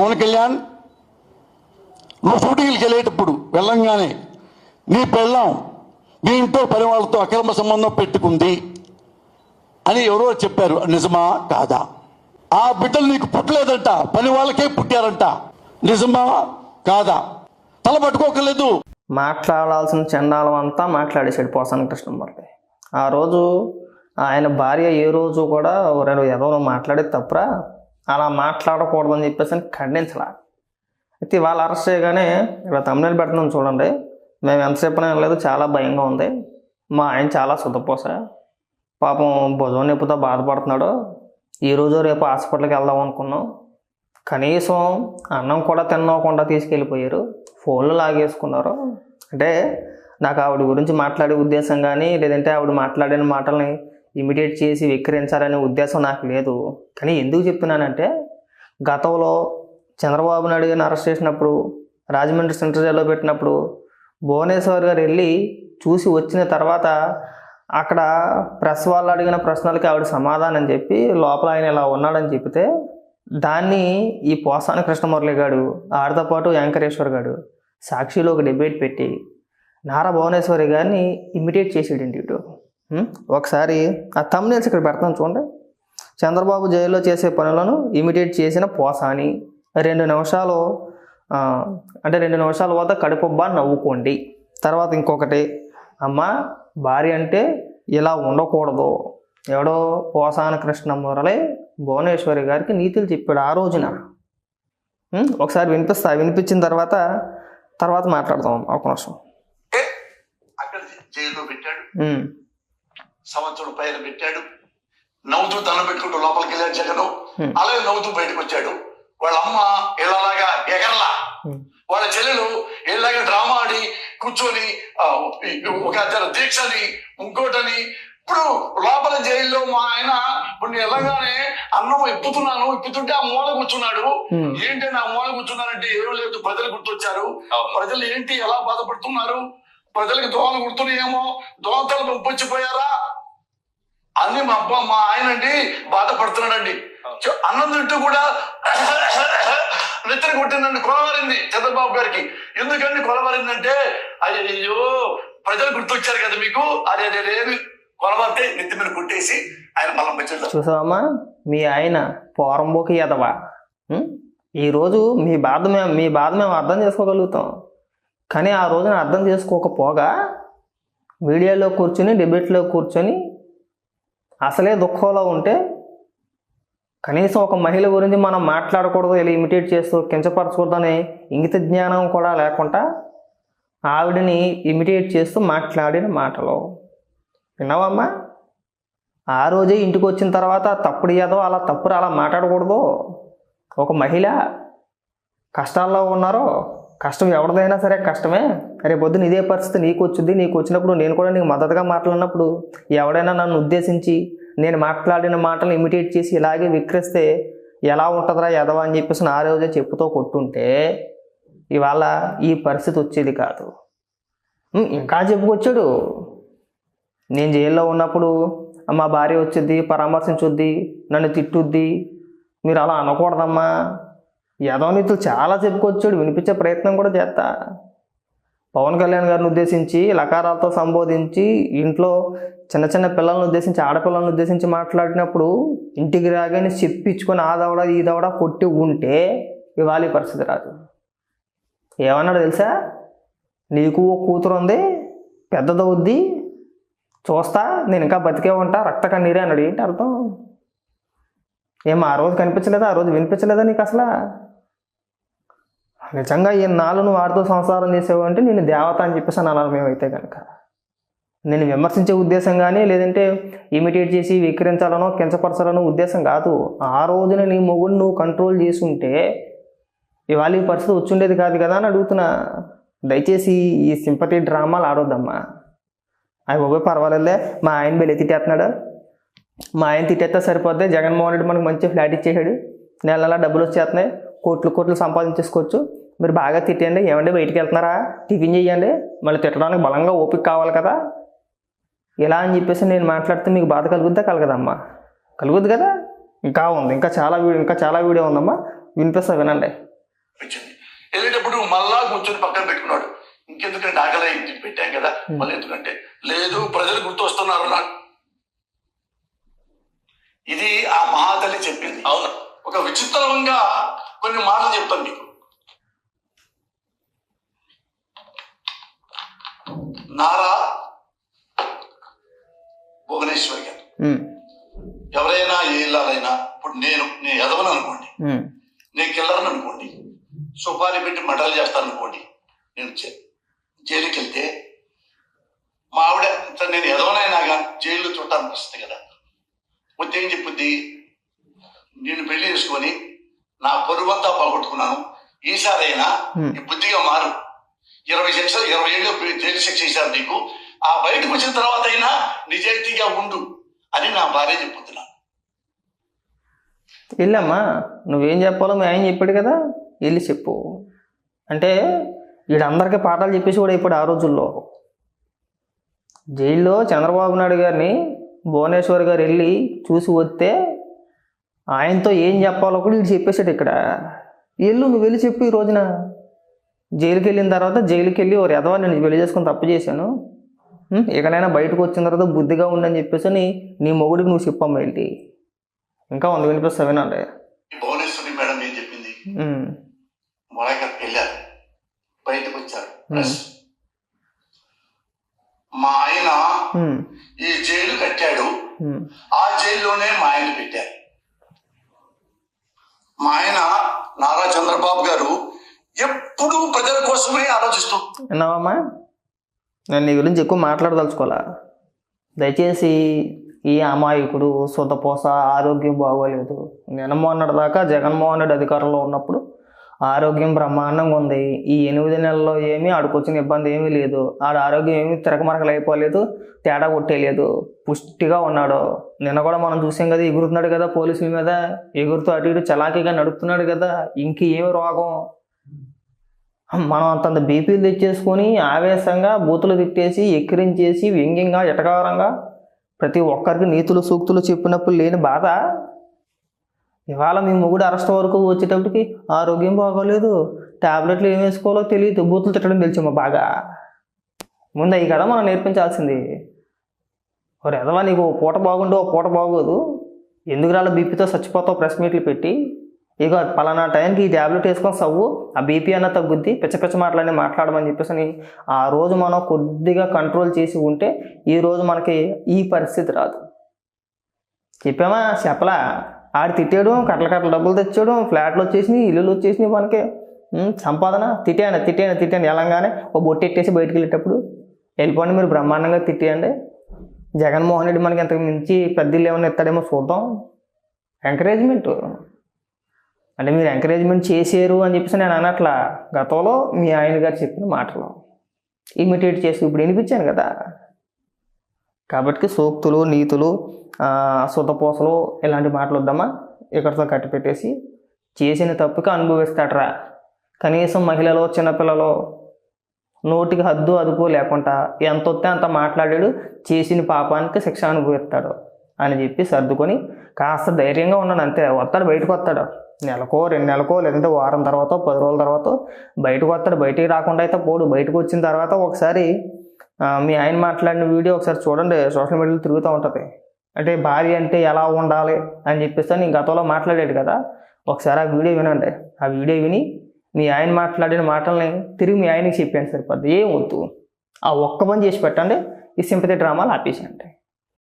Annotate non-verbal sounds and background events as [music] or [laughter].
పవన్ కళ్యాణ్ నువ్వు షూటింగ్కి వెళ్ళేటప్పుడు వెళ్ళంగానే నీ పెళ్ళాం నీ ఇంట్లో పని వాళ్ళతో అక్రమ సంబంధం పెట్టుకుంది అని ఎవరో చెప్పారు. నిజమా? కాదా? ఆ బిడ్డలు నీకు పుట్టలేదంట పని వాళ్ళకే పుట్టారంట. నిజమా? కాదా? తల పట్టుకోకలేదు మాట్లాడాల్సిన చండాలం అంతా మాట్లాడేశాడు పోసాని కృష్ణమూర్తి. ఆ రోజు ఆయన భార్య ఏ రోజు కూడా రెండు ఏదో మాట్లాడేది తప్పరా? అలా మాట్లాడకూడదని చెప్పేసి అని ఖండించలా. అయితే వాళ్ళు అరెస్ట్ చేయగానే ఇక్కడ తమిళ పెట్టడం చూడండి. మేము ఎంతసేపు లేదు చాలా భయంగా ఉంది. మా ఆయన చాలా సుతపోస పాపం భుజం నొప్పితో బాధపడుతున్నాడు. ఈ రోజు రేపు హాస్పిటల్కి వెళ్దాం అనుకున్నాం. కనీసం అన్నం కూడా తినకుండా తీసుకెళ్ళిపోయారు. ఫోన్లు లాగేసుకున్నారు. అంటే నాకు ఆవిడ గురించి మాట్లాడే ఉద్దేశం కానీ లేదంటే ఆవిడ మాట్లాడిన మాటల్ని ఇమిడియేట్ చేసి విక్రయించాలనే ఉద్దేశం నాకు లేదు. కానీ ఎందుకు చెప్తున్నానంటే గతంలో చంద్రబాబు నాయుడు గారిని అరెస్ట్ చేసినప్పుడు రాజమండ్రి సెంట్రల్ జైల్లో పెట్టినప్పుడు భువనేశ్వర్ గారు వెళ్ళి చూసి వచ్చిన తర్వాత అక్కడ ప్రెస్ వాళ్ళు అడిగిన ప్రశ్నలకి ఆవిడ సమాధానం చెప్పి లోపల ఆయన ఇలా ఉన్నాడని చెప్తే దాన్ని ఈ పోసాన కృష్ణమురళి గారు ఆడితో పాటు వెంకటేశ్వర్ గారు సాక్షిలో ఒక డిబేట్ పెట్టి నారా భువనేశ్వరి గారిని ఇమిటేట్ చేసేడండి ఇటు. ఒకసారి ఆ తమ్నేల్స్ ఇక్కడ పెడతాను చూడండి. చంద్రబాబు జైల్లో చేసే పనులను ఇమిటేట్ చేసిన పోసాని రెండు నిమిషాలు అంటే రెండు నిమిషాల వద్ద కడుపుబ్బా నవ్వుకోండి. తర్వాత ఇంకొకటి అమ్మ భార్య అంటే ఇలా ఉండకూడదు. ఎవడో పోసాన కృష్ణ మురళి భువనేశ్వరి గారికి నీతులు చెప్పాడు ఆ రోజున? ఒకసారి వినిపిస్తా. వినిపించిన తర్వాత తర్వాత మాట్లాడదాం. ఒక నిమిషం. అక్కడ జైల్లో పెట్టాడు. ఉం. సంవత్సరం పైన పెట్టాడు. నవ్వుతూ తల పెట్టుకుంటూ లోపలికి వెళ్ళాడు జగన్. అలాగే నవ్వుతూ బయటకు వచ్చాడు. వాళ్ళ అమ్మ ఇళ్ళలాగా ఎగరలా. వాళ్ళ చెల్లెలు ఇళ్ళలాగా డ్రామా ఆడి కూర్చొని ఒక దీక్షని ఇంకోటని ఇప్పుడు లోపల జైల్లో మా ఆయన ఇప్పుడు నేను వెళ్ళగానే అన్నం ఇప్పుతున్నాను. ఇప్పుతుంటే ఆ మూల కూర్చున్నాడు. ఏంటి నా మూల కూర్చున్నారంటే ఏం లేదు ప్రజలు గుర్తొచ్చారు. ప్రజలు ఏంటి? ఎలా బాధపడుతున్నారు? ప్రజలకు దోమలు గుర్తున్నాయేమో? దోమతలు పంపించిపోయారా అన్ని మా అబ్బా మా ఆయన అండి బాధపడుతున్నాడండి. చ- అన్నం తింటూ కూడా [coughs] నెత్తిన కొట్టిందండి కొలవరింది చంద్రబాబు గారికి. ఎందుకండి కొలవరిందంటే అయ్యో ప్రజలు గుర్తొచ్చారు కదా మీకు? అదే అదే కొలవరితే నెత్తి మీద కొట్టేసి ఆయన మళ్ళీ మంచి చూసావమ్మా మీ ఆయన పోరంబోకి ఎదవా? ఈరోజు మీ బాధ మేము మీ బాధ మేము అర్థం చేసుకోగలుగుతాం. కానీ ఆ రోజున అర్థం చేసుకోకపోగా మీడియాలో కూర్చొని డిబేట్లో కూర్చొని అసలే దుఃఖంలో ఉంటే కనీసం ఒక మహిళ గురించి మనం మాట్లాడకూడదు ఇలా ఇమిటేట్ చేస్తూ కించపరచకూడదని ఇంగిత జ్ఞానం కూడా లేకుండా ఆవిడని ఇమిటేట్ చేస్తూ మాట్లాడిన మాటలు. విన్నావమ్మా? ఆ రోజే ఇంటికి వచ్చిన తర్వాత తప్పుడు ఏదో అలా తప్పుడు అలా మాట్లాడకూడదు. ఒక మహిళ కష్టాల్లో ఉన్నారో కష్టం ఎవరిదైనా సరే కష్టమే. రేపు పొద్దున ఇదే పరిస్థితి నీకు వచ్చింది నీకు వచ్చినప్పుడు నేను కూడా నీకు మద్దతుగా మాట్లాడినప్పుడు ఎవడైనా నన్ను ఉద్దేశించి నేను మాట్లాడిన మాటలు ఇమిటేట్ చేసి ఇలాగే విక్రిస్తే ఎలా ఉంటుందిరా ఎదవా అని చెప్పేసి నా రోజే చెప్పుతో కొట్టుంటే ఇవాళ ఈ పరిస్థితి వచ్చేది కాదు. ఇంకా చెప్పుకొచ్చాడు. నేను జైల్లో ఉన్నప్పుడు మా భార్య వచ్చింది పరామర్శించుద్ది నన్ను తిట్టుద్ది. మీరు అలా అనకూడదమ్మా. యదవనీతులు చాలా చెప్పుకొచ్చాడు వినిపించే ప్రయత్నం కూడా చేస్తా. పవన్ కళ్యాణ్ గారిని ఉద్దేశించి లకారాలతో సంబోధించి ఇంట్లో చిన్న చిన్న పిల్లల్ని ఉద్దేశించి ఆడపిల్లలను ఉద్దేశించి మాట్లాడినప్పుడు ఇంటికి రాగానే చెప్పించుకొని ఆ దవడ ఈ దవడ కొట్టి ఉంటే ఇవాళ పరిస్థితి రాదు. ఏమన్నాడు తెలుసా? నీకు ఓ కూతురు ఉంది పెద్దదవుద్ది చూస్తా నేను ఇంకా బతికే ఉంటా రక్త కన్నీరే అన్నాడు. ఏంటి అర్థం? ఏం ఆ రోజు కనిపించలేదా? ఆ రోజు వినిపించలేదా నీకు అసలు? నిజంగా ఈ నాలుగు నువ్వు వాడితో సంసారం చేసేవు అంటే నేను దేవత అని చెప్పేసి అనాలి మేమైతే కనుక నేను విమర్శించే ఉద్దేశం కానీ లేదంటే ఇమిటేట్ చేసి విక్రించాలనో కించపరచాలనో ఉద్దేశం కాదు. ఆ రోజున నీ మొగుడు నువ్వు కంట్రోల్ చేసి ఉంటే ఇవాళ ఈ పరిస్థితి వచ్చుండేది కాదు కదా అని అడుగుతున్నా. దయచేసి ఈ సింపతి డ్రామాలు ఆడొద్దమ్మా. అవి బాబోయ్ పర్వాలేదులే. మా ఆయన బెల్లి తిట్టేస్తున్నాడు. మా ఆయన తిట్టేస్తే సరిపోద్ది. జగన్మోహన్ రెడ్డి మనకు మంచి ఫ్లాట్ ఇచ్చేసాడు. నెల నెల డబ్బులు వచ్చేస్తున్నాయి. కోట్లు కోట్లు సంపాదించేసుకోవచ్చు. మీరు బాగా తిట్టండి ఏమండి బయటికి వెళ్తున్నారా? టిఫిన్ చేయండి. మళ్ళీ తిట్టడానికి బలంగా ఓపిక కావాలి కదా. ఇలా అని చెప్పేసి నేను మాట్లాడితే మీకు బాధ కలుగుద్దా? కలగదమ్మా. కలుగుద్ది కదా? ఇంకా ఉంది. ఇంకా చాలా వీడియో ఇంకా చాలా వీడియో ఉందమ్మా. వినిపిస్తా వినండి. మళ్ళా కూర్చొని పక్కన పెట్టుకున్నాడు. ఇంకెందుకంటే ఆకలి పెట్టాం కదా. మళ్ళీ ఎందుకంటే లేదు ప్రజలు గుర్తొస్తున్నారు నాకు. ఇది ఆ మహాతల్లి చెప్పింది. అవును. ఒక విచిత్రంగా కొన్ని మాటలు చెప్తాను మీకు. నారా భువనేశ్వరి గారు. ఎవరైనా ఏ ఇల్లాలైనా ఇప్పుడు నేను నేను ఎదవను అనుకోండి. నేను కిల్లరని అనుకోండి. సుపారీ పెట్టి మటలు చేస్తాను అనుకోండి. నేను జైలుకి వెళ్తే మా ఆవిడ నేను ఎదవనైనా కానీ జైల్లో చూడటానికి వస్తుంది కదా. వచ్చి ఏం చెప్పుద్ది? నేను పెళ్ళి చేసుకొని నా పొరుగంతా పోగొట్టుకున్నాను. ఈసారైనా బుద్ధిగా మారు. ఇరవై శిక్ష ఇరవై ఏళ్ళు జైలు శిక్ష ఇచ్చారు నీకు. ఆ బయటకు వచ్చిన తర్వాత అయినా నిజాయితీగా ఉండు అని నా భార్య చెప్పుతున్నా. వెళ్ళమ్మా నువ్వేం చెప్పాలో మీ ఆయన చెప్పాడు కదా వెళ్ళి చెప్పు. అంటే వీడందరికీ పాఠాలు చెప్పేసి కూడా ఇప్పుడు ఆ రోజుల్లో. జైల్లో చంద్రబాబు నాయుడు గారిని భువనేశ్వర్ గారు వెళ్ళి చూసి వస్తే ఆయనతో ఏం చెప్పాలో కూడా వీడు చెప్పేశాడు ఇక్కడ. వెళ్ళు నువ్వు వెళ్ళి చెప్పు ఈ రోజున. జైలుకి వెళ్ళిన తర్వాత జైలుకి వెళ్ళి ఒక ఎదవా నేను పెళ్ళి చేసుకుని తప్పు చేశాను. ఇకనైనా బయటకు వచ్చిన తర్వాత బుద్ధిగా ఉండని చెప్పేసి అని నీ మొగుడికి నువ్వు చెప్పమ్మా వెళ్ళి ఇంకా ఉంది వినిపిస్తా వినండి భువనేశ్వరి మేడం ఏం చెప్పింది? ఉమ్, మొలకకి వెళ్ళారు. బయటకు వచ్చారు. ప్రెస్. మా ఆయన ఈ జైలు కట్టాడు. ఆ జైల్లోనే మా ఆయన పెట్టారు. మా ఆయన నారా చంద్రబాబు గారు ఎప్పుడు ప్రజల కోసమే ఆలోచిస్తూ. విన్నావమ్మా నేను నీ గురించి ఎక్కువ మాట్లాడదలుచుకోవాలా? దయచేసి ఈ అమాయకుడు సుతపోస ఆరోగ్యం బాగోలేదు. నిన్న దాకా జగన్మోహన్ రెడ్డి అధికారంలో ఉన్నప్పుడు ఆరోగ్యం బ్రహ్మాండంగా ఉంది. ఈ ఎనిమిది నెలల్లో ఏమీ ఆడుకొచ్చిన ఇబ్బంది ఏమీ లేదు. ఆడ ఆరోగ్యం ఏమీ తిరగమరకలు అయిపోలేదు తేడా కొట్టేయలేదు పుష్టిగా ఉన్నాడు. నిన్న కూడా మనం చూసాం కదా ఎగురుతున్నాడు కదా పోలీసుల మీద. ఎగురుతూ అటు ఇటు చలాకీగా నడుపుతున్నాడు కదా. ఇంక ఏమి రోగం? మనం అంతంత బీపీలు తెచ్చేసుకొని ఆవేశంగా బూతులు తిట్టేసి ఎక్కిరించేసి వ్యంగ్యంగా ఎటకారంగా ప్రతి ఒక్కరికి నీతులు సూక్తులు చెప్పినప్పుడు లేని బాధ. ఇవాళ మీ మొగుడు అరెస్ట్ వరకు వచ్చేటప్పటికి ఆరోగ్యం బాగోలేదు. టాబ్లెట్లు ఏం వేసుకోవాలో తెలియదు. బూతులు తిట్టడం తెలిసమ్మా బాగా. ముందు అవి కదా మనం నేర్పించాల్సింది. ఒక ఎదవా నీకు ఓ పూట బాగుండు ఓ పూట బాగోదు. ఎందుకు రాళ్ళ బీపీతో చచ్చిపోతావు ప్రెస్ మీట్లు పెట్టి? ఇక పలానా టైంకి ఈ ట్యాబ్లెట్ వేసుకొని సవ్వు ఆ బీపీ అన్న తగ్గుద్ది పిచ్చ పిచ్చ మాటలన్నీ మాట్లాడమని చెప్పేసి అని ఆ రోజు మనం కొద్దిగా కంట్రోల్ చేసి ఉంటే ఈ రోజు మనకి ఈ పరిస్థితి రాదు. చెప్పామా? చెప్పలా. ఆడు తిట్టాడు కట్టల కట్టల డబ్బులు తెచ్చాడు ఫ్లాట్లు వచ్చేసినాయి ఇల్లులు వచ్చేసినాయి మనకి. సంపాదన? తిట్టాను తిట్టాను తిట్టాను ఎలాగానే ఓ బొట్టు ఎట్టేసి బయటికి వెళ్ళేటప్పుడు వెళ్ళిపోండి మీరు బ్రహ్మాండంగా తిట్టేయండి. జగన్మోహన్ రెడ్డి మనకి ఇంతకు మించి పెద్దలు ఏమైనా ఇస్తాడేమో చూద్దాం. ఎంకరేజ్మెంట్ అంటే మీరు ఎంకరేజ్మెంట్ చేశారు అని చెప్పేసి నేను అనట్లా గతంలో మీ ఆయన గారు చెప్పిన మాటలు. ఇమిటేట్ చేసి ఇప్పుడు వినిపించాను కదా. కాబట్టి సూక్తులు నీతులు ఆ, సుతపోసలు ఇలాంటి మాటలు వద్దామా ఇక్కడితో కట్టిపెట్టేసి చేసిన తప్పుకి అనుభవిస్తాడరా. కనీసం మహిళలు చిన్నపిల్లలు నోటికి హద్దు అదుపు లేకుండా ఎంత వస్తే అంత మాట్లాడాడు చేసిన పాపానికి శిక్ష అనుభవిస్తాడు. అని చెప్పి సర్దుకొని కాస్త ధైర్యంగా ఉన్నాను అంతే. వస్తాడు బయటకు వస్తాడు. నెలకో రెండు నెలకో లేదంటే వారం తర్వాత పది రోజుల తర్వాత బయటకు వస్తాడు. బయటికి రాకుండా అయితే పోడు. బయటకు వచ్చిన తర్వాత ఒకసారి మీ ఆయన మాట్లాడిన వీడియో ఒకసారి చూడండి. సోషల్ మీడియాలో తిరుగుతూ ఉంటుంది. అంటే భార్య అంటే ఎలా ఉండాలి అని చెప్పేసి నేను గతంలో మాట్లాడాడు కదా. ఒకసారి ఆ వీడియో వినండి. ఆ వీడియో విని మీ ఆయన మాట్లాడిన మాటల్ని తిరిగి మీ ఆయనకి చెప్పాను సరిపోద్ది. ఏం వద్దు. ఆ ఒక్క పని చేసి పెట్టండి. ఈ సింపతి డ్రామాలు ఆపేసేయండి.